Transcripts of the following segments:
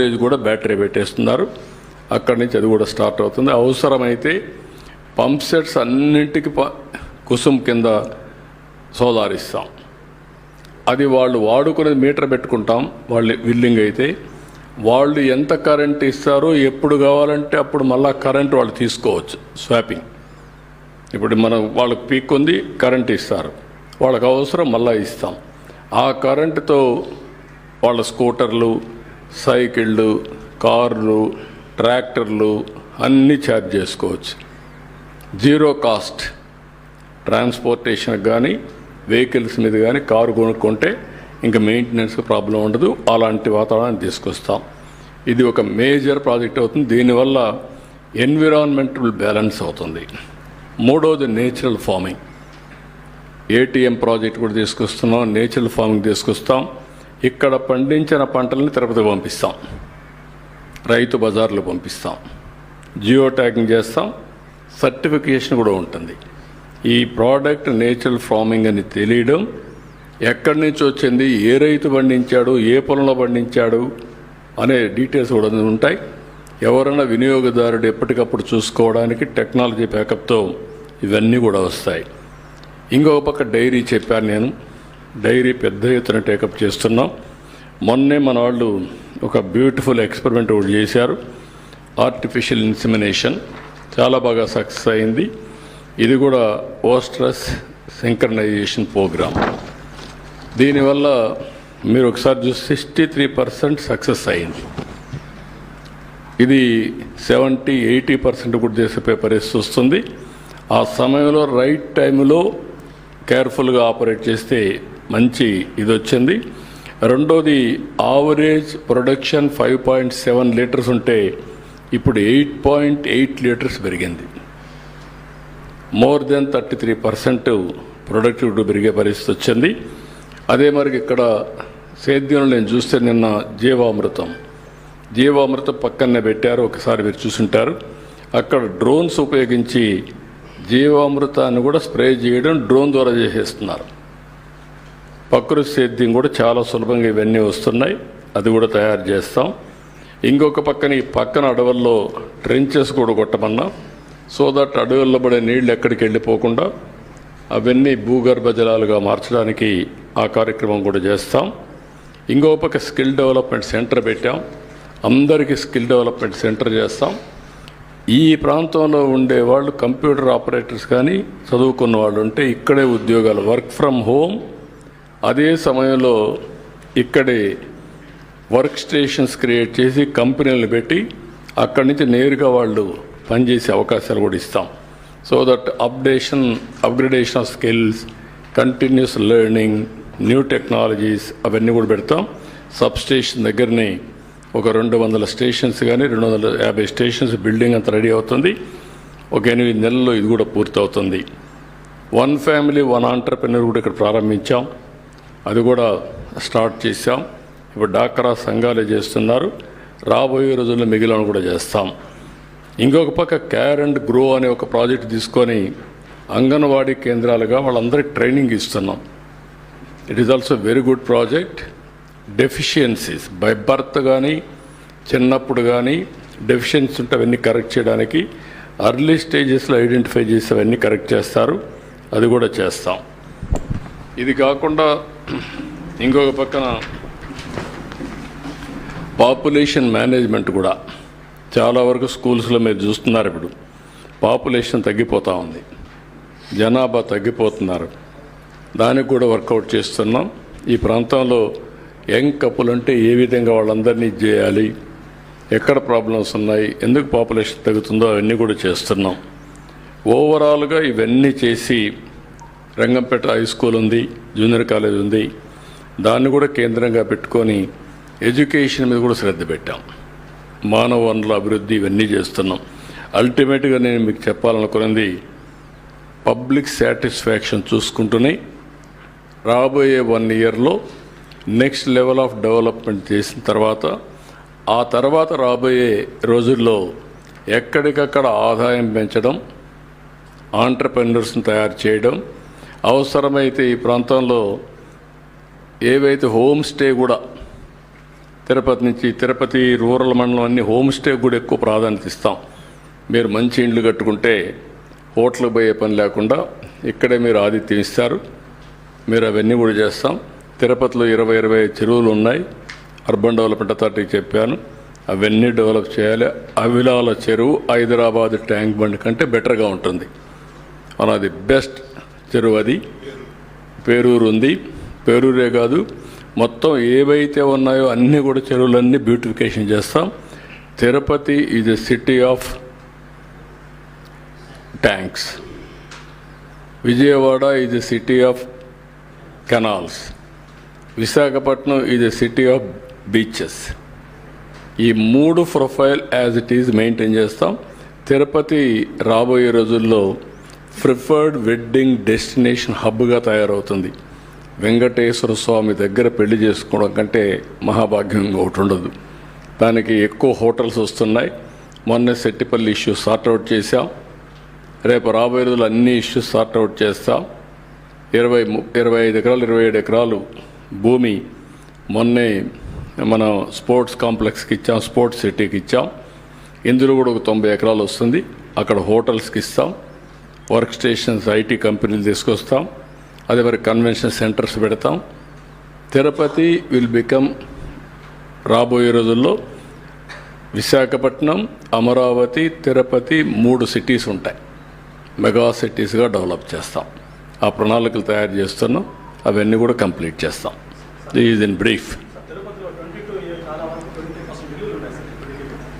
Storage కూడా battery పెట్టేస్తున్నారు. అక్కడి నుంచి అది కూడా స్టార్ట్ అవుతుంది. అవసరమైతే పంప్ సెట్స్ అన్నింటికి ప- కుసుమ్ కింద సోలార్ ఇస్తాం. అది వాళ్ళు వాడుకునేది మీటర్ పెట్టుకుంటాం. వాళ్ళు విల్లింగ్ అయితే వాళ్ళు ఎంత కరెంట్ ఇస్తారో ఎప్పుడు కావాలంటే అప్పుడు మళ్ళీ కరెంట్ వాళ్ళు తీసుకోవచ్చు. స్వాపింగ్. ఇప్పుడు మనం వాళ్ళకి పీక్ ఉంది కరెంట్ ఇస్తారు. వాళ్ళకి అవసరం మళ్ళీ ఇస్తాం. ఆ కరెంటుతో వాళ్ళ స్కూటర్లు సైకిళ్ళు కార్లు ట్రాక్టర్లు అన్నీ ఛార్జ్ చేసుకోవచ్చు. జీరో కాస్ట్ ట్రాన్స్పోర్టేషన్ కానీ వెహికల్స్ మీద కానీ కారు కొనుక్కుంటే ఇంకా మెయింటెనెన్స్ ప్రాబ్లం ఉండదు. అలాంటి వాతావరణాన్ని తీసుకొస్తాం. ఇది ఒక మేజర్ ప్రాజెక్ట్ అవుతుంది. దీనివల్ల ఎన్విరాన్మెంటల్ బ్యాలెన్స్ అవుతుంది. మూడవది నేచురల్ ఫార్మింగ్. ఏటీఎం ప్రాజెక్ట్ కూడా తీసుకొస్తున్నాం. నేచురల్ ఫార్మింగ్ తీసుకొస్తాం. ఇక్కడ పండించిన పంటల్ని తిరుపతి పంపిస్తాం. రైతు బజార్లు పంపిస్తాం. జియో ట్యాగింగ్ చేస్తాం. సర్టిఫికేషన్ కూడా ఉంటుంది. ఈ ప్రోడక్ట్ నేచురల్ ఫార్మింగ్ అని తెలియడం ఎక్కడి నుంచి వచ్చింది ఏ రైతు పండించాడు ఏ పొలంలో పండించాడు అనే డీటెయిల్స్ కూడా ఉంటాయి. ఎవరైనా వినియోగదారుడు ఎప్పటికప్పుడు చూసుకోవడానికి టెక్నాలజీ బ్యాకప్తో ఇవన్నీ కూడా వస్తాయి. ఇంకొక పక్క డైరీ చెప్పాను నేను. డైరీ పెద్ద ఎత్తున టేకప్ చేస్తున్నాం. మొన్నే మన వాళ్ళు ఒక బ్యూటిఫుల్ ఎక్స్పెరిమెంట్ ఒకటి చేశారు. ఆర్టిఫిషియల్ ఇన్సిమినేషన్ చాలా బాగా సక్సెస్ అయింది. ఇది కూడా ఓస్ట్రస్ సింక్రనైజేషన్ ప్రోగ్రామ్ దీనివల్ల మీరు ఒకసారి చూసి సిక్స్టీ త్రీ పర్సెంట్ సక్సెస్ అయింది. ఇది సెవెంటీ ఎయిటీ పర్సెంట్ కూడా చేసే పరిస్థితి వస్తుంది ఆ సమయంలో రైట్ టైంలో కేర్ఫుల్గా ఆపరేట్ చేస్తే మంచి ఇది వచ్చింది రెండోది average production five point seven litres ఉంటే ఇప్పుడు ఎయిట్ పాయింట్ ఎయిట్ లీటర్స్ పెరిగింది. More than thirty three percent productivity పెరిగే పరిస్థితి వచ్చింది. అదే మరి ఇక్కడ సేద్యంలో నేను చూస్తే నిన్న జీవామృతం. జీవామృతం పక్కనే పెట్టారు ఒకసారి మీరు చూసుంటారు. అక్కడ డ్రోన్స్ ఉపయోగించి జీవామృతాన్ని కూడా స్ప్రే చేయడం డ్రోన్ ద్వారా చేసేస్తున్నారు. ప్రకృతి సేద్యం కూడా చాలా సులభంగా ఇవన్నీ వస్తున్నాయి. అది కూడా తయారు చేస్తాం. ఇంకొక పక్కన ఈ పక్కన అడవుల్లో ట్రెంచెస్ కూడా కొట్టమన్నా. సో దట్ అడవుల్లో పడే నీళ్ళు ఎక్కడికి వెళ్ళిపోకుండా అవన్నీ భూగర్భ జలాలుగా మార్చడానికి ఆ కార్యక్రమం కూడా చేస్తాం. ఇంకో పక్క స్కిల్ డెవలప్మెంట్ సెంటర్ పెట్టాం. అందరికీ స్కిల్ డెవలప్మెంట్ సెంటర్ చేస్తాం. ఈ ప్రాంతంలో ఉండే వాళ్ళు కంప్యూటర్ ఆపరేటర్స్ కానీ చదువుకున్న వాళ్ళు ఉంటే ఇక్కడే ఉద్యోగాలు వర్క్ ఫ్రమ్ హోమ్ అదే సమయంలో ఇక్కడే వర్క్ స్టేషన్స్ క్రియేట్ చేసి కంపెనీలు పెట్టి అక్కడి నుంచి నేరుగా వాళ్ళు పనిచేసే అవకాశాలు కూడా ఇస్తాం. So that updation upgradation of skills continuous learning new technologies అవన్నీ కూడా పెడతాం. సబ్ స్టేషన్ దగ్గరనే ఒక రెండు వందల స్టేషన్స్ కానీ రెండు వందల యాభై స్టేషన్స్ బిల్డింగ్ అంతా రెడీ అవుతుంది. ఒక ఎనిమిది నెలల్లో ఇది కూడా పూర్తవుతుంది. వన్ ఫ్యామిలీ వన్ ఆంటర్ప్రెన్యూర్ కూడా ఇక్కడ ప్రారంభించాం. అది కూడా స్టార్ట్ చేశాం. ఇప్పుడు డాక్రా సంఘాలే చేస్తున్నారు. రాబోయే రోజుల్లో మిగిలిన కూడా చేస్తాం. ఇంకొక పక్క కేర్ అండ్ గ్రో అనే ఒక ప్రాజెక్ట్ తీసుకొని అంగన్వాడీ కేంద్రాలుగా వాళ్ళందరికీ ట్రైనింగ్ ఇస్తున్నాం. It is also very good project deficiencies by birth కానీ చిన్నప్పుడు కానీ డెఫిషియన్సీ ఉంటే అవన్నీ కరెక్ట్ చేయడానికి అర్లీ స్టేజెస్లో ఐడెంటిఫై చేసి అవన్నీ కరెక్ట్ చేస్తారు. అది కూడా చేస్తాం. ఇది కాకుండా ఇంకొక పక్కన పాపులేషన్ మేనేజ్మెంట్ కూడా చాలా వరకు స్కూల్స్లో మీరు చూస్తున్నారు ఇప్పుడు. పాపులేషన్ తగ్గిపోతూ ఉంది. జనాభా తగ్గిపోతున్నారు. దానికి కూడా వర్కౌట్ చేస్తున్నాం. ఈ ప్రాంతంలో యంగ్ కపుల్ అంటే ఏ విధంగా వాళ్ళందరినీ చేయాలి ఎక్కడ ప్రాబ్లమ్స్ ఉన్నాయి ఎందుకు పాపులేషన్ తగ్గుతుందో అవన్నీ కూడా చేస్తున్నాం. ఓవరాల్గా ఇవన్నీ చేసి రంగంపేట హై స్కూల్ ఉంది జూనియర్ కాలేజ్ ఉంది. దాన్ని కూడా కేంద్రంగా పెట్టుకొని ఎడ్యుకేషన్ మీద కూడా శ్రద్ధ పెట్టాం. మానవ వనరుల అభివృద్ధి ఇవన్నీ చేస్తున్నాం. అల్టిమేట్గా నేను మీకు చెప్పాలనుకున్నది పబ్లిక్ సాటిస్ఫాక్షన్ చూసుకుంటూనే రాబోయే వన్ ఇయర్లో నెక్స్ట్ లెవెల్ ఆఫ్ డెవలప్మెంట్ చేసిన తర్వాత ఆ తర్వాత రాబోయే రోజుల్లో ఎక్కడికక్కడ ఆదాయం పెంచడం ఆంటర్ప్రెన్యూర్స్ని తయారు చేయడం అవసరమైతే ఈ ప్రాంతంలో ఏవైతే హోమ్ స్టే కూడా తిరుపతి నుంచి తిరుపతి రూరల్ మండలం అన్ని హోమ్ స్టే కూడా ఎక్కువ ప్రాధాన్యత ఇస్తాం. మీరు మంచి ఇండ్లు కట్టుకుంటే హోటల్కి పోయే పని లేకుండా ఇక్కడే మీరు ఆతిథ్యం ఇస్తారు. మీరు అవన్నీ కూడా చేస్తాం. తిరుపతిలో ఇరవై ఇరవై చెరువులు ఉన్నాయి. అర్బన్ డెవలప్మెంట్ అథారిటీకి చెప్పాను. అవన్నీ డెవలప్ చేయాలి. అవిలాల చెరువు హైదరాబాద్ ట్యాంక్ బండ్ కంటే బెటర్గా ఉంటుంది. One of the best తిరువది Peruru ఉంది పేరూరే కాదు మొత్తం ఏవైతే ఉన్నాయో అన్నీ కూడా చెరువులన్నీ బ్యూటిఫికేషన్ చేస్తాం. Tirupati is a city of tanks Vijayawada is a city of canals Visakhapatnam is a city of beaches ఈ మూడు profile as it is maintain చేస్తాం. తిరుపతి రాబోయే రోజుల్లో ప్రిఫర్డ్ వెడ్డింగ్ డెస్టినేషన్ హబ్గా తయారవుతుంది. వెంకటేశ్వర స్వామి దగ్గర పెళ్ళి చేసుకోవడం కంటే మహాభాగ్యం ఒకటి ఉండదు. దానికి ఎక్కువ హోటల్స్ వస్తున్నాయి. మొన్న సెట్టిపల్లి ఇష్యూ సార్ట్అవుట్ చేశాం. రేపు రాబోయే రోజులు అన్ని ఇష్యూస్ సార్ట్అవుట్ చేస్తాం. ఇరవై ఇరవై ఐదు ఎకరాలు ఇరవై ఏడు ఎకరాలు భూమి మొన్నే మనం స్పోర్ట్స్ కాంప్లెక్స్కి ఇచ్చాం స్పోర్ట్స్ సిటీకి ఇచ్చాం. ఇందులో కూడా ఒక తొంభై ఎకరాలు వస్తుంది. అక్కడ హోటల్స్కి ఇస్తాం. వర్క్ స్టేషన్స్ ఐటీ కంపెనీలు తీసుకొస్తాం. అదే మరి కన్వెన్షన్ సెంటర్స్ పెడతాం. తిరుపతి విల్ బికమ్ రాబోయే రోజుల్లో విశాఖపట్నం అమరావతి తిరుపతి మూడు సిటీస్ ఉంటాయి. మెగా సిటీస్గా డెవలప్ చేస్తాం. ఆ ప్రణాళికలు తయారు చేస్తున్నాం. అవన్నీ కూడా కంప్లీట్ చేస్తాం. ఈజ్ ఇన్ బ్రీఫ్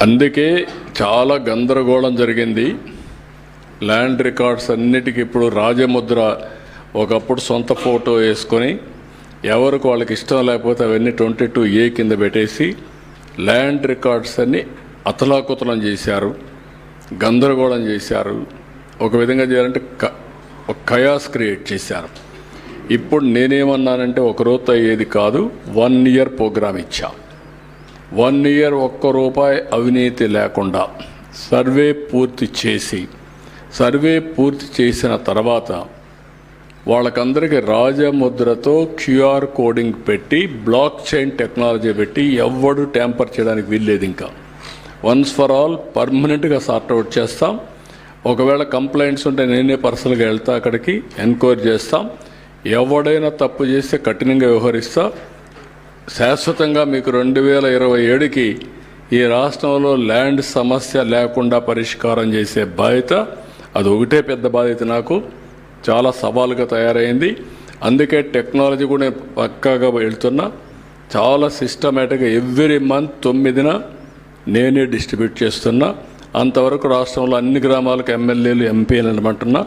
అందుకే చాలా గందరగోళం జరిగింది. ల్యాండ్ రికార్డ్స్ అన్నిటికీ ఇప్పుడు రాజముద్ర ఒకప్పుడు సొంత ఫోటో వేసుకొని ఎవరికి వాళ్ళకి ఇష్టం లేకపోతే అవన్నీ ట్వంటీ టూ ఏ కింద పెట్టేసి ల్యాండ్ రికార్డ్స్ అన్ని అతలాకుతలం చేశారు గందరగోళం చేశారు. ఒక విధంగా చేయాలంటే క- ఒక కయాస్ క్రియేట్ చేశారు. ఇప్పుడు నేనేమన్నానంటే ఒక రోజు అయ్యేది కాదు వన్ ఇయర్ ప్రోగ్రామ్ ఇచ్చా. వన్ ఇయర్ ఒక్క రూపాయి అవినీతి లేకుండా సర్వే పూర్తి చేసి సర్వే పూర్తి చేసిన తర్వాత వాళ్ళకందరికీ రాజముద్రతో క్యూఆర్ కోడింగ్ పెట్టి బ్లాక్ చైన్ టెక్నాలజీ పెట్టి ఎవ్వడు ట్యాంపర్ చేయడానికి వీల్లేదు ఇంకా. వన్స్ ఫర్ ఆల్ పర్మనెంట్గా సార్ట్అవుట్ చేస్తాం. ఒకవేళ కంప్లైంట్స్ ఉంటే నేనే పర్సనల్గా వెళ్తా అక్కడికి ఎంక్వైరీ చేస్తాం. ఎవడైనా తప్పు చేస్తే కఠినంగా వ్యవహరిస్తా. శాశ్వతంగా మీకు రెండు వేల ఇరవై ఏడుకి ఈ రాష్ట్రంలో ల్యాండ్ సమస్య లేకుండా పరిష్కారం చేసే బాధ్యత అది ఒకటే పెద్ద బాధ్యత నాకు. చాలా సవాలుగా తయారైంది. అందుకే టెక్నాలజీ కూడా నేను పక్కాగా వెళ్తున్నా. చాలా సిస్టమేటిక్గా ఎవ్రీ మంత్ తొమ్మిదిన నేనే డిస్ట్రిబ్యూట్ చేస్తున్నా. అంతవరకు రాష్ట్రంలో అన్ని గ్రామాలకు ఎమ్మెల్యేలు ఎంపీలు అనమంటున్నా.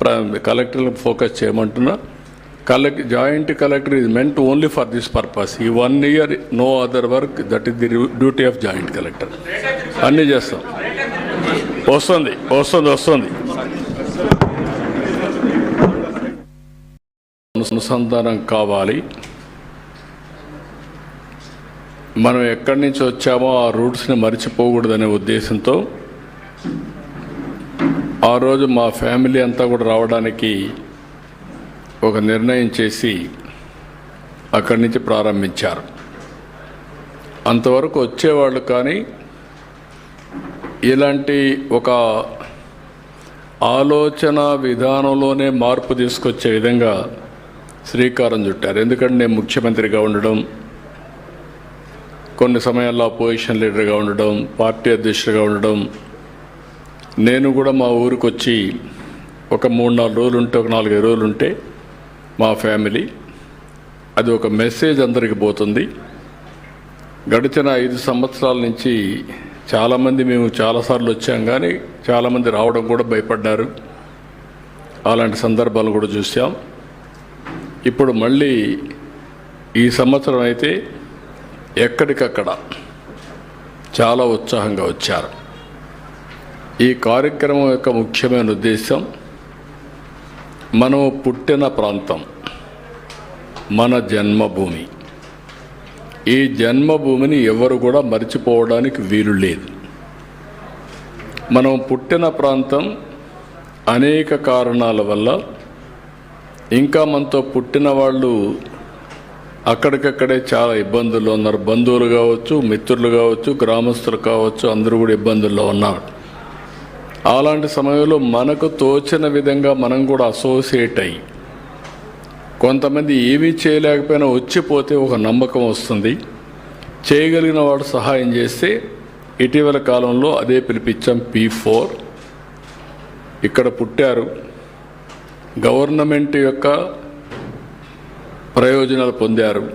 ప్ర- కలెక్టర్లకు focus చేయమంటున్నా. Collect joint collector is meant only for this purpose. ఈ one year no other work that is the duty of joint collector. అన్నీ చేస్తాం. వస్తుంది వస్తుంది వస్తుంది. అనుసంధానం కావాలి. మనం ఎక్కడి నుంచి వచ్చామో ఆ రూట్స్ని మర్చిపోకూడదనే ఉద్దేశంతో ఆ రోజు మా ఫ్యామిలీ అంతా కూడా రావడానికి ఒక నిర్ణయం చేసి అక్కడి నుంచి ప్రారంభించారు. అంతవరకు వచ్చేవాళ్ళు కానీ ఇలాంటి ఒక ఆలోచన విధానంలోనే మార్పు తీసుకొచ్చే విధంగా శ్రీకారం చుట్టారు. ఎందుకంటే నేను ముఖ్యమంత్రిగా ఉండడం కొన్ని సమయాల్లో అపోజిషన్ లీడర్గా ఉండడం పార్టీ అధ్యక్షుడిగా ఉండడం నేను కూడా మా ఊరికి వచ్చి ఒక మూడు నాలుగు రోజులు ఉంటే ఒక నాలుగైదు రోజులు ఉంటే మా ఫ్యామిలీ అది ఒక మెసేజ్ అందరికి పోతుంది. గడిచిన ఐదు సంవత్సరాల నుంచి చాలామంది మేము చాలాసార్లు వచ్చాం కానీ చాలామంది రావడం కూడా భయపడ్డారు. అలాంటి సందర్భాలు కూడా చూసాం. ఇప్పుడు మళ్ళీ ఈ సంవత్సరం అయితే ఎక్కడికక్కడ చాలా ఉత్సాహంగా వచ్చారు. ఈ కార్యక్రమం యొక్క ముఖ్యమైన ఉద్దేశం మనం పుట్టిన ప్రాంతం మన జన్మభూమి. ఈ జన్మభూమిని ఎవరు కూడా మర్చిపోవడానికి వీలు లేదు. మనం పుట్టిన ప్రాంతం అనేక కారణాల వల్ల ఇంకా మనతో పుట్టిన వాళ్ళు అక్కడికక్కడే చాలా ఇబ్బందుల్లో ఉన్నారు. బంధువులు కావచ్చు మిత్రులు కావచ్చు గ్రామస్తులు కావచ్చు అందరూ కూడా ఇబ్బందుల్లో ఉన్నారు. అలాంటి సమయంలో మనకు తోచిన విధంగా మనం కూడా అసోసియేట్ అయ్యి కొంతమంది ఏమీ చేయలేకపోయినా వచ్చిపోతే ఒక నమ్మకం వస్తుంది. చేయగలిగిన వాడు సహాయం చేస్తే ఇటీవల కాలంలో అదే పిలిపించాం పీ ఫోర్. ఇక్కడ పుట్టారు. గవర్నమెంట్ యొక్క ప్రయోజనాలు పొందారు.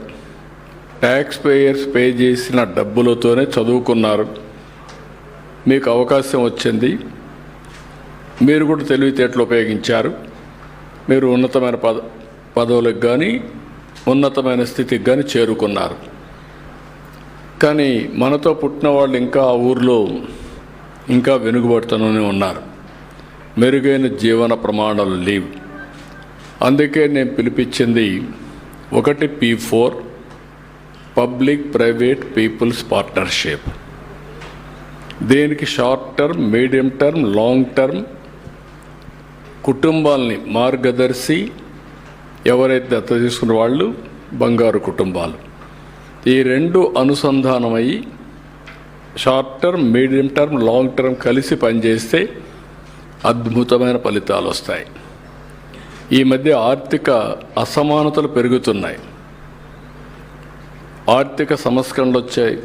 ట్యాక్స్ పేయర్స్ పే చేసిన డబ్బులతోనే చదువుకున్నారు. మీకు అవకాశం వచ్చింది. మీరు కూడా తెలివితేటలు ఉపయోగించారు. మీరు ఉన్నతమైన పద పదవులకు కానీ ఉన్నతమైన స్థితికి కానీ చేరుకున్నారు. కానీ మనతో పుట్టిన వాళ్ళు ఇంకా ఆ ఊర్లో ఇంకా వెనుకబడుతూనే ఉన్నారు. మెరుగైన జీవన ప్రమాణాలు లేవు. అందుకే నేను పిలిపించింది ఒకటి P four public private people's partnership. దీనికి short term medium term long term కుటుంబాల్ని మార్గదర్శి ఎవరైతే దత్త తీసుకున్న వాళ్ళు బంగారు కుటుంబాలు. ఈ రెండు అనుసంధానమై short term medium term long term కలిసి పనిచేస్తే అద్భుతమైన ఫలితాలు వస్తాయి. ఈ మధ్య ఆర్థిక అసమానతలు పెరుగుతున్నాయి. ఆర్థిక సంస్కరణలు వచ్చాయి.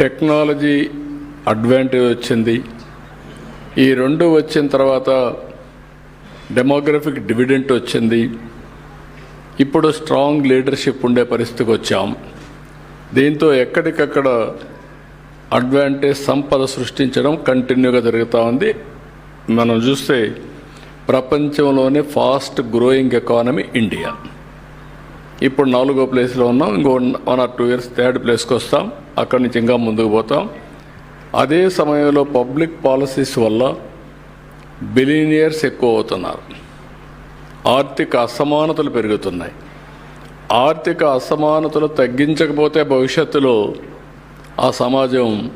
టెక్నాలజీ అడ్వాంటేజ్ వచ్చింది. ఈ రెండు వచ్చిన తర్వాత డెమోగ్రఫిక్ డివిడెంట్ వచ్చింది. ఇప్పుడు స్ట్రాంగ్ లీడర్షిప్ ఉండే పరిస్థితికి వచ్చాం. దీంతో ఎక్కడికక్కడ అడ్వాంటేజ్ సంపద సృష్టించడం కంటిన్యూగా జరుగుతూ ఉంది. మనం చూస్తే ప్రపంచంలోనే ఫాస్ట్ గ్రోయింగ్ ఎకానమీ ఇండియా ఇప్పుడు నాలుగో ప్లేస్లో ఉన్నాం. ఇంకో one or two years third ప్లేస్కి వస్తాం. అక్కడి నుంచి ఇంకా ముందుకు పోతాం. అదే సమయంలో పబ్లిక్ పాలసీస్ వల్ల బిలీనియర్స్ ఎక్కువ అవుతున్నారు ఆర్థిక అసమానతలు పెరుగుతున్నాయి. ఆర్థిక అసమానతలు తగ్గించకపోతే భవిష్యత్తులో ఆ సమాజం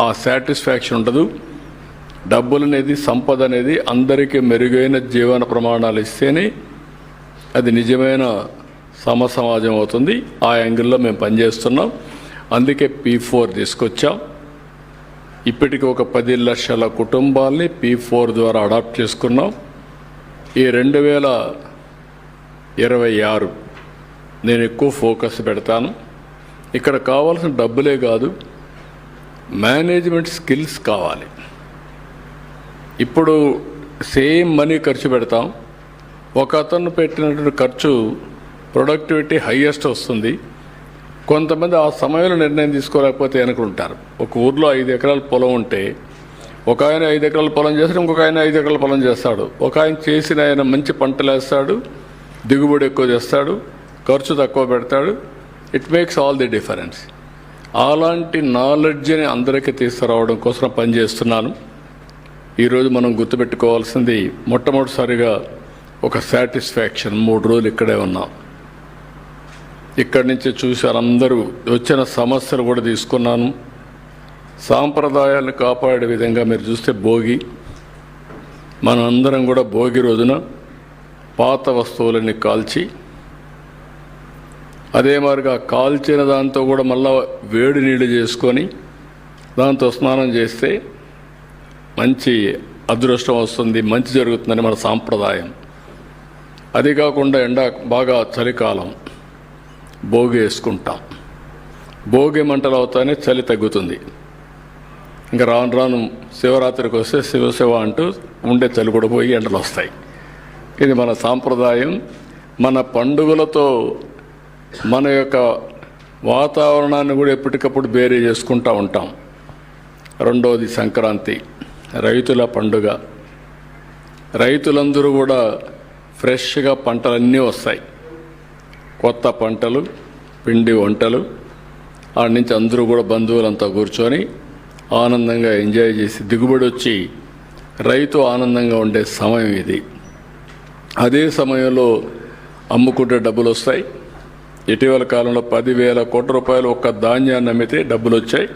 ఆ సాటిస్ఫాక్షన్ ఉండదు. డబ్బులు అనేది సంపద అనేది అందరికీ మెరుగైన జీవన ప్రమాణాలు ఇస్తేనే అది నిజమైన సమ సమాజం అవుతుంది. ఆ యాంగిల్లో మేము పనిచేస్తున్నాం. అందుకే పీ ఫోర్ తీసుకొచ్చాం. ఇప్పటికి ఒక పది లక్షల కుటుంబాల్ని పీ ఫోర్ ద్వారా అడాప్ట్ చేసుకున్నాం. ఈ రెండు వేల ఇరవై ఆరు నేను ఎక్కువ ఫోకస్ పెడతాను. ఇక్కడ కావాల్సిన డబ్బులే కాదు మేనేజ్మెంట్ స్కిల్స్ కావాలి. ఇప్పుడు సేమ్ మనీ ఖర్చు పెడతాం. ఒక అతను పెట్టినటువంటి ఖర్చు ప్రొడక్టివిటీ హయ్యెస్ట్ వస్తుంది. కొంతమంది ఆ సమయంలో నిర్ణయం తీసుకోలేకపోతే వెనుకుంటారు ఒక ఊర్లో ఐదు ఎకరాల పొలం ఉంటే ఒక ఆయన ఐదు ఎకరాల పొలం చేస్తాడు ఇంకొక ఆయన ఐదు ఎకరాల పొలం చేస్తాడు. ఒక ఆయన చేసిన ఆయన మంచి పంటలు వేస్తాడు దిగుబడి ఎక్కువ చేస్తాడు ఖర్చు తక్కువ పెడతాడు. It makes all the difference అలాంటి నాలెడ్జ్ని అందరికీ తీసుకురావడం కోసం పనిచేస్తున్నాను. ఈరోజు మనం గుర్తుపెట్టుకోవాల్సింది మొట్టమొదటిసారిగా ఒక సాటిస్ఫాక్షన్ మూడు రోజులు ఇక్కడే ఉన్నాం. ఇక్కడి నుంచి చూశారు అందరూ వచ్చిన సమస్యలు కూడా తీసుకున్నాను. సాంప్రదాయాలను కాపాడే విధంగా మీరు చూస్తే భోగి. మనందరం కూడా భోగి రోజున పాత వస్తువులని కాల్చి అదే మాదిరిగా కాల్చిన దాంతో కూడా మళ్ళా వేడి నీళ్ళు చేసుకొని దాంతో స్నానం చేస్తే మంచి అదృష్టం వస్తుంది మంచి జరుగుతుందని మన సాంప్రదాయం. అది కాకుండా ఎండ బాగా చలికాలం. భోగి వేసుకుంటాం. భోగి మంటలు అవుతానే చలి తగ్గుతుంది. ఇంకా రాను రాను శివరాత్రికి వస్తే శివ శివ అంటూ ఉండే చలి కూడా పోయి ఎండలు వస్తాయి. ఇది మన సాంప్రదాయం. మన పండుగలతో మన యొక్క వాతావరణాన్ని కూడా ఎప్పటికప్పుడు బేరీ చేసుకుంటూ ఉంటాం. రెండవది సంక్రాంతి రైతుల పండుగ. రైతులందరూ కూడా ఫ్రెష్గా పంటలన్నీ వస్తాయి. కొత్త పంటలు పిండి వంటలు ఆడ నుంచి అందరూ కూడా బంధువులంతా కూర్చొని ఆనందంగా ఎంజాయ్ చేసి దిగుబడి వచ్చి రైతు ఆనందంగా ఉండే సమయం ఇది. అదే సమయంలో అమ్ముకుంటే డబ్బులు వస్తాయి. ఇటీవల కాలంలో పదివేల కోట్ల రూపాయలు ఒక్క ధాన్యాన్ని అమ్మితే డబ్బులు వచ్చాయి.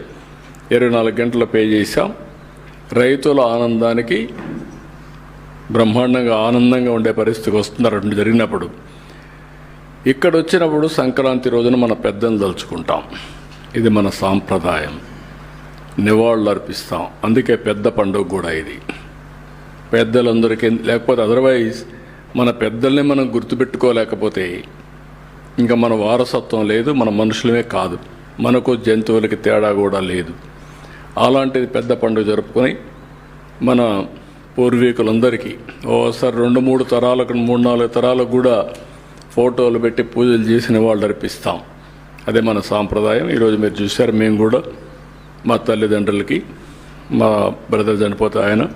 ఇరవై నాలుగు గంటలు పే చేశాం. రైతుల ఆనందానికి బ్రహ్మాండంగా ఆనందంగా ఉండే పరిస్థితికి వస్తున్నారు. రెండు జరిగినప్పుడు ఇక్కడ వచ్చినప్పుడు సంక్రాంతి రోజున మన పెద్దలు తలుచుకుంటాం. ఇది మన సాంప్రదాయం. నివాళులు అర్పిస్తాం అందుకే పెద్ద పండుగ కూడా ఇది. పెద్దలందరికీ లేకపోతే అదర్వైజ్ మన పెద్దల్ని మనం గుర్తుపెట్టుకోలేకపోతే ఇంకా మన వారసత్వం లేదు మన మనుషులమే కాదు. మనకు జంతువులకి తేడా కూడా లేదు. అలాంటిది పెద్ద పండుగ జరుపుకొని మన పూర్వీకులందరికీ ఓసారి రెండు మూడు తరాలకు మూడు నాలుగు తరాలకు కూడా ఫోటోలు పెట్టి పూజలు చేసిన వాళ్ళు అర్పిస్తాం. అదే మన సాంప్రదాయం. ఈరోజు మీరు చూశారు మేము కూడా మా తల్లిదండ్రులకి మా బ్రదర్ చనిపోతే ఆయన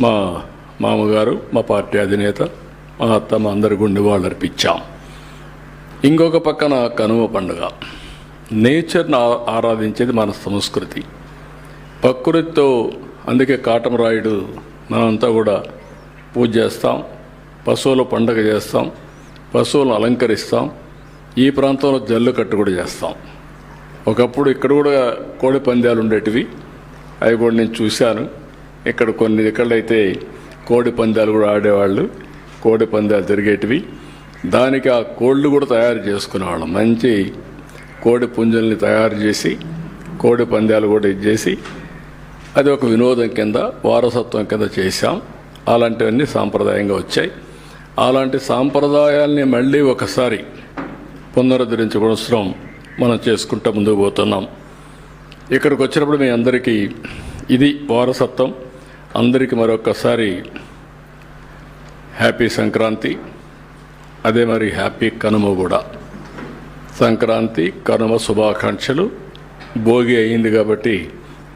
మా మామగారు మా పార్టీ అధినేత మా అత్త మా అందరి గుండె వాళ్ళు అర్పించాం. ఇంకొక పక్కన కనుమ పండుగ. నేచర్ని ఆరాధించేది మన సంస్కృతి. ప్రకృతితో అందుకే కాటమరాయుడు మనంతా కూడా పూజ చేస్తాం పశువుల పండుగ చేస్తాం పశువులను అలంకరిస్తాం. ఈ ప్రాంతంలో జల్లు కట్టు కూడా చేస్తాం. ఒకప్పుడు ఇక్కడ కూడా కోడి పందాలు ఉండేటివి. అవి కూడా నేను చూశాను. ఇక్కడ కొన్ని ఇక్కడైతే కోడి పందాలు కూడా ఆడేవాళ్ళు కోడి పందాలు జరిగేటివి దానికి ఆ కోళ్ళు కూడా తయారు చేసుకునేవాళ్ళం. మంచి కోడి పుంజల్ని తయారు చేసి కోడి పందాలు కూడా ఇచ్చేసి అది ఒక వినోదం కింద వారసత్వం కింద చేశాం. అలాంటివన్నీ సాంప్రదాయంగా వచ్చాయి. అలాంటి సాంప్రదాయాల్ని మళ్ళీ ఒకసారి పునరుద్ధరించుకోవడం మనం చేసుకుంటూ ముందుకు పోతున్నాం. ఇక్కడికి వచ్చినప్పుడు మీ అందరికీ ఇది వారసత్వం. అందరికీ మరొకసారి హ్యాపీ సంక్రాంతి. అదే మరి హ్యాపీ కనుమ కూడా. సంక్రాంతి కనుమ శుభాకాంక్షలు. భోగి అయింది కాబట్టి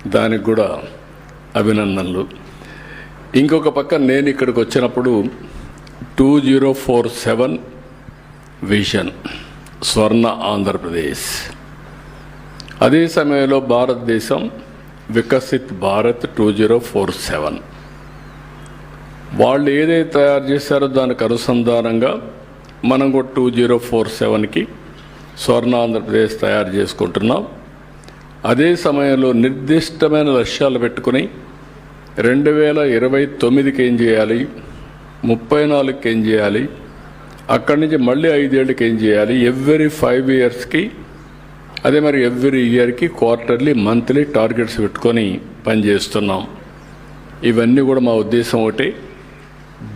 దానికి కూడా అభినందనలు. ఇంకొక పక్క నేను ఇక్కడికి వచ్చినప్పుడు two zero four seven vision Swarna Andhra Pradesh అదే సమయంలో భారతదేశం Viksit Bharat two zero four seven వాళ్ళు ఏదైతే తయారు చేశారో దానికి అనుసంధానంగా మనం కూడా టూ జీరో ఫోర్ సెవెన్కి స్వర్ణ ఆంధ్రప్రదేశ్ తయారు చేసుకుంటున్నాం. అదే సమయంలో నిర్దిష్టమైన లక్ష్యాలు పెట్టుకుని రెండు వేల ఇరవై తొమ్మిదికి ఏం చేయాలి? ముప్పై నాలుగుకి ఏం చేయాలి? అక్కడి నుంచి మళ్ళీ ఐదేళ్ళకి ఏం చేయాలి? ఎవ్రీ ఫైవ్ ఇయర్స్కి అదే మరి ఎవ్రీ ఇయర్కి క్వార్టర్లీ మంత్లీ టార్గెట్స్ పెట్టుకొని పనిచేస్తున్నాం ఇవన్నీ కూడా మా ఉద్దేశం ఒకటి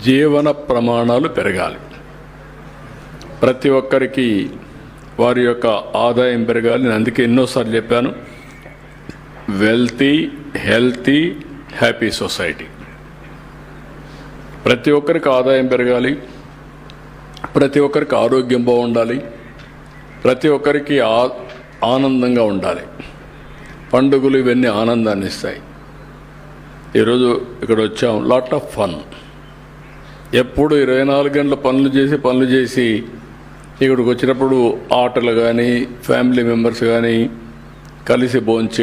జీవన ప్రమాణాలు పెరగాలి. ప్రతి ఒక్కరికి వారి యొక్క ఆదాయం పెరగాలి. నేను అందుకే ఎన్నోసార్లు చెప్పాను వెల్తీ హెల్తీ హ్యాపీ సొసైటీ. ప్రతి ఒక్కరికి ఆదాయం పెరగాలి. ప్రతి ఒక్కరికి ఆరోగ్యం బాగుండాలి. ప్రతి ఒక్కరికి ఆ ఆనందంగా ఉండాలి. పండుగలు ఇవన్నీ ఆనందాన్ని ఇస్తాయి. ఈరోజు ఇక్కడ వచ్చాం. లాట్ ఆఫ్ ఫన్ ఎప్పుడు ఇరవై నాలుగు గంటల పనులు చేసి పనులు చేసి ఇక్కడికి వచ్చినప్పుడు ఆటలు కానీ ఫ్యామిలీ మెంబర్స్ కానీ కలిసి భోంచే